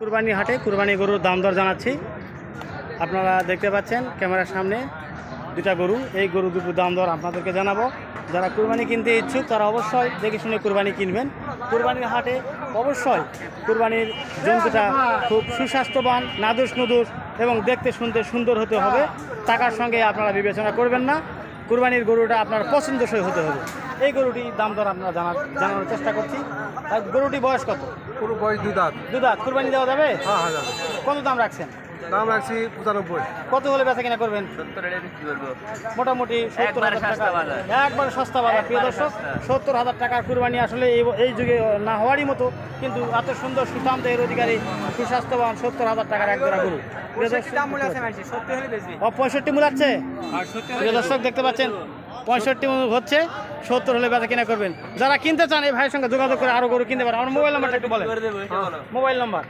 কুরবানি হাটে কুরবানি গরুর দাম দর জানাচ্ছি। আপনারা দেখতে পাচ্ছেন ক্যামেরার সামনে দুটা গরু। এই গরু দুটোর দাম দর আপনাদেরকে জানাব। যারা কুরবানি কিনতে ইচ্ছুক, তারা অবশ্যই দেখে শুনে কুরবানি কিনবেন। কুরবানির হাটে অবশ্যই কুরবানির জন্তুটা খুব সুস্বাস্থ্যবান, নাদুস নুদুস এবং দেখতে শুনতে সুন্দর হতে হবে। টাকার সঙ্গে আপনারা বিবেচনা করবেন না। কুরবানির গরুটা আপনার পছন্দসই হতে হবে। এই গরুটি দাম দর আপনারা জানার জানানোর চেষ্টা করছি। আর গরুটি বয়স কত? পুরো বয়স দু দাঁত। কুরবানি দেওয়া যাবে? হ্যাঁ হাজার কত দাম রাখছেন? দাম রাখছি পঁচানব্বই। কত হলে বেচা কিনা করবেন? মোটামুটি সত্তর হাজার টাকা। একবার সস্তা বাজার প্রিয় দর্শক। সত্তর হাজার টাকার কুরবানি আসলে এই এই যুগে না হওয়ারই মতো কিন্তু এত সুন্দর সুঠাম দেহের অধিকারী সুস্বাস্থ্যবান সত্তর হাজার টাকার এক জোড়া গরু পঁয়ষট্টি মূল আছে প্রিয় দর্শক দেখতে পাচ্ছেন পঁয়ষট্টি হচ্ছে সত্তর হলে বেচা কিনা করবেন। যারা কিনতে চান এই ভাইয়ের সঙ্গে যোগাযোগ করে আরও গরু কিনতে পারেন। আমার মোবাইল নাম্বারটা একটু বলেন। Mobile number.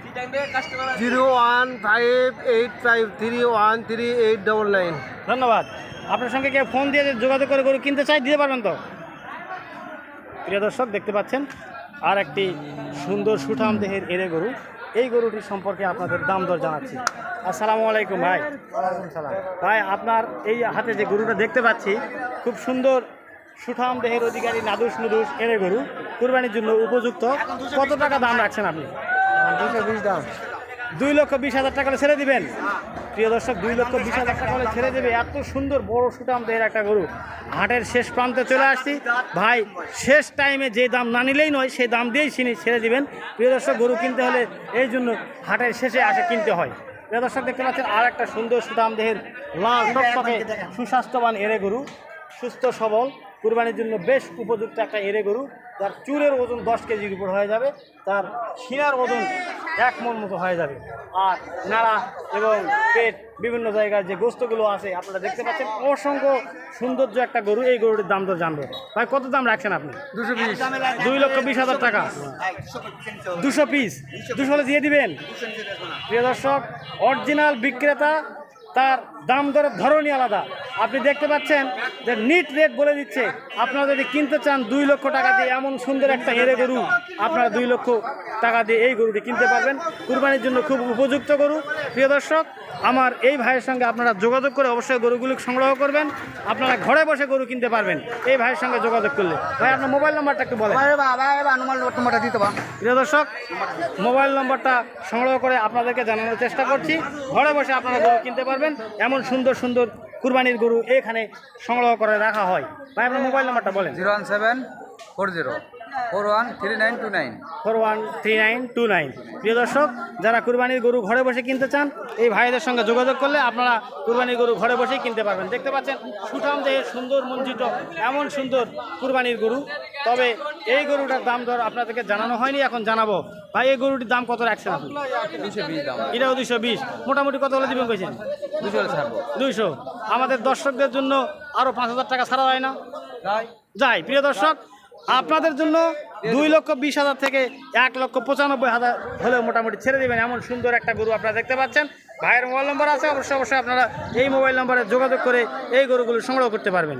Zero one five eight five three one three eight double nine ধন্যবাদ। আপনার সঙ্গে কেউ ফোন দিয়ে যোগাযোগ করে গরু কিনতে চাই দিতে পারবেন তো? প্রিয় দর্শক দেখতে পাচ্ছেন আর একটি সুন্দর সুঠাম দেহের এরে গরু। এই গরুটির সম্পর্কে আপনাদের দাম দর জানাচ্ছি। আসসালামু আলাইকুম ভাই। ভাই আপনার এই হাতে যে গরুটা দেখতে পাচ্ছি খুব সুন্দর সুঠাম দেহের অধিকারী নাদুস নুদুস এরে গরু। কুরবানির জন্য উপযুক্ত। কত টাকা দাম রাখছেন আপনি? দুশো বিশ দাম। দুই লক্ষ বিশ হাজার টাকা ছেড়ে দিবেন। প্রিয় দর্শক, দুই লক্ষ বিশ হাজার টাকা ছেড়ে দেবে। এত সুন্দর বড় সুটাম দেহের একটা গরু। হাটের শেষ প্রান্তে চলে আসছি। ভাই, শেষ টাইমে যে দাম না নিলেই নয়, সেই দাম দিয়েই চিনি ছেড়ে দিবেন। প্রিয় দর্শক, গরু কিনতে হলে এই জন্য হাটের শেষে আসে কিনতে হয়। প্রিয় দর্শক, দেখতে পাচ্ছেন আর একটা সুন্দর সুটাম দেহের লাল টকটকে সুস্বাস্থ্যবান এরে গরু। সুস্থ, সবল, কুরবানির জন্য বেশ উপযুক্ত একটা এরে গরু। যার চুরের ওজন দশ কেজির উপর হয়ে যাবে তার শিরার ওজন এক মন মতো হয়ে যাবে। আর নাড়া এবং পেট বিভিন্ন জায়গায় যে গোস্তগুলো আছে আপনারা দেখতে পাচ্ছেন অসংখ্য সৌন্দর্য একটা গরু এই গরুটির দাম তো জানব। ভাই কত দাম রাখছেন আপনি? দুশো পিস দুই লক্ষ বিশ হাজার টাকা। দুশো পিস। দুশো হলে দিয়ে দিবেন? প্রিয় দর্শক অরিজিনাল বিক্রেতা তার দাম দরের ধরনই আলাদা। আপনি দেখতে পাচ্ছেন যে নিট রেট বলে দিচ্ছে। আপনারা যদি কিনতে চান দুই লক্ষ টাকা দিয়ে এমন সুন্দর একটা হেরে গরু আপনারা দুই লক্ষ টাকা দিয়ে এই গরুটি কিনতে পারবেন। কুরবানির জন্য খুব উপযুক্ত গরু। প্রিয় দর্শক আমার এই ভাইয়ের সঙ্গে আপনারা যোগাযোগ করে অবশ্যই গরুগুলি সংগ্রহ করবেন। আপনারা ঘরে বসে গরু কিনতে পারবেন। এই ভাইয়ের সঙ্গে যোগাযোগ করলে। ভাই আপনার মোবাইল নাম্বারটা একটু বলেন। পার। প্রিয় দর্শক মোবাইল নম্বরটা সংগ্রহ করে আপনাদেরকে জানানোর চেষ্টা করছি। ঘরে বসে আপনারা গরু কিনতে পারবেন। এমন সুন্দর সুন্দর কুরবানির গরু এখানে সংগ্রহ করে রাখা হয়? ভাই আপনার মোবাইল নাম্বারটা বলেন। Zero one seven four zero. Four one three nine two nine. Four one three nine two nine. প্রিয় দর্শক যারা কুরবানির গরু ঘরে বসে কিনতে চান এই ভাইদের সঙ্গে যোগাযোগ করলে আপনারা কুরবানির গরু ঘরে বসেই কিনতে পারবেন। দেখতে পাচ্ছেন সুঠাম দেহের সুন্দর মঞ্জিত এমন সুন্দর কুরবানির গরু। তবে এই গরুটার দাম ধর আপনাদেরকে জানানো হয়নি এখন জানাব। ভাই এই গরুটির দাম কত রাখছেন আপনি? এটাও দুইশো বিশ। মোটামুটি কত হলে দিবেন কইছেন? দুইশো আমাদের দর্শকদের জন্য আরও পাঁচ হাজার টাকা ছাড়া হয় না? যাই প্রিয় দর্শক আপনাদের জন্য দুই লক্ষ বিশ হাজার থেকে এক লক্ষ পঁচানব্বই হাজার হলেও মোটামুটি ছেড়ে দেবেন। এমন সুন্দর একটা গরু আপনারা দেখতে পাচ্ছেন। ভাইয়ের মোবাইল নম্বর আছে অবশ্যই অবশ্যই আপনারা এই মোবাইল নম্বরে যোগাযোগ করে এই গরুগুলো সংগ্রহ করতে পারবেন।